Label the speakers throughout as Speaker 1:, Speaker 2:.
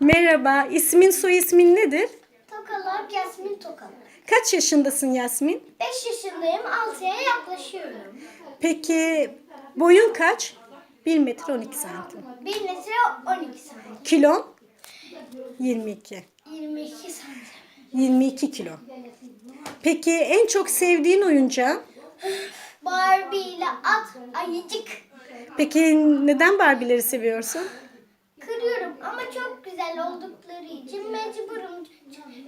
Speaker 1: Merhaba, ismin soy ismin nedir?
Speaker 2: Tokalar Yasmin Tokalar.
Speaker 1: Kaç yaşındasın Yasmin?
Speaker 2: 5 yaşındayım 6'ya yaklaşıyorum.
Speaker 1: Peki boyun kaç? 1 metre 12 santim.
Speaker 2: 1 metre 12 santim.
Speaker 1: Kilon? 22.
Speaker 2: 22 santim.
Speaker 1: 22 kilo. Peki en çok sevdiğin oyuncağın?
Speaker 2: Barbie ile at ayıcık.
Speaker 1: Peki neden Barbie'leri seviyorsun?
Speaker 2: Güzel oldukları için mecburum.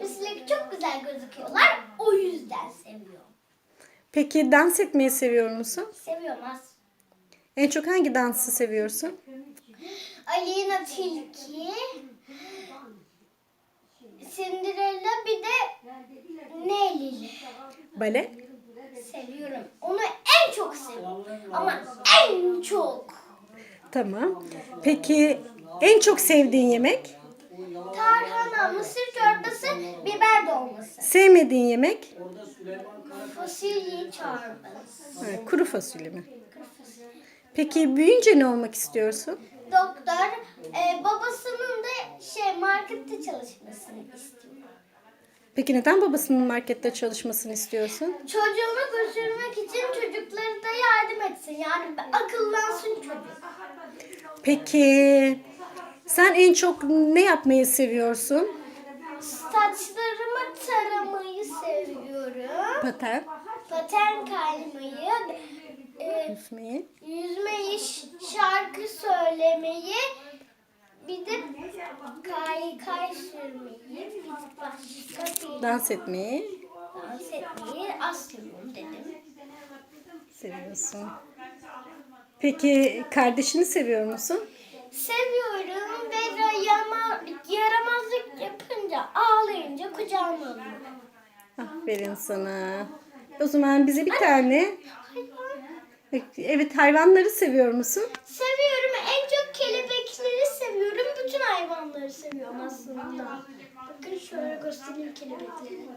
Speaker 2: Üstelik çok güzel gözüküyorlar. O yüzden seviyorum.
Speaker 1: Peki dans etmeyi seviyor musun?
Speaker 2: Seviyorum az.
Speaker 1: En çok hangi dansı seviyorsun?
Speaker 2: Alina Tilki. Cinderella bir de Nelly.
Speaker 1: Bale?
Speaker 2: Seviyorum. Onu en çok seviyorum. Ama en çok.
Speaker 1: Tamam. Peki en çok sevdiğin yemek?
Speaker 2: Tarhana, mısır çorbası, biber dolması.
Speaker 1: Sevmediğin yemek?
Speaker 2: Fasulye çorbası.
Speaker 1: Ha, kuru fasulye mi? Peki büyüyünce ne olmak istiyorsun?
Speaker 2: Doktor e, babasının da şey markette çalışmasını istiyor.
Speaker 1: Peki neden babasının markette çalışmasını istiyorsun?
Speaker 2: Çocuğunu götürmek için çocukları da yardım etsin. Yani akıllansın çocuk.
Speaker 1: Peki sen en çok ne yapmayı seviyorsun?
Speaker 2: Saçlarımı taramayı seviyorum.
Speaker 1: Paten,
Speaker 2: Paten kaymayı, e,
Speaker 1: yüzmeyi.
Speaker 2: yüzmeyi, şarkı söylemeyi, bir de kay kay sürmeyi, başka bir
Speaker 1: Dans etmeyi
Speaker 2: dans etmeyi az seviyorum dedim.
Speaker 1: seviyorsun. Peki kardeşini seviyor musun?
Speaker 2: Seviyorum ve yama, yaramazlık yapınca, ağlayınca kucağıma alıyorum.
Speaker 1: Aferin sana. O zaman bize bir tane Evet hayvanları seviyor musun?
Speaker 2: Seviyorum. En çok kelebekleri seviyorum. Bütün hayvanları seviyorum aslında. Bakın şöyle göstereyim kelebekleri.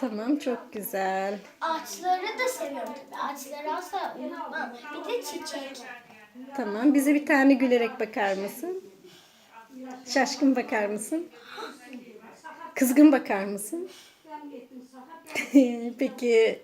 Speaker 1: Tamam çok güzel.
Speaker 2: Ağaçları da seviyorum tabii. Ağaçları asla unutmam. Bir de çiçek.
Speaker 1: Tamam bize bir tane gülerek bakar mısın? Şaşkın bakar mısın? Kızgın bakar mısın? Peki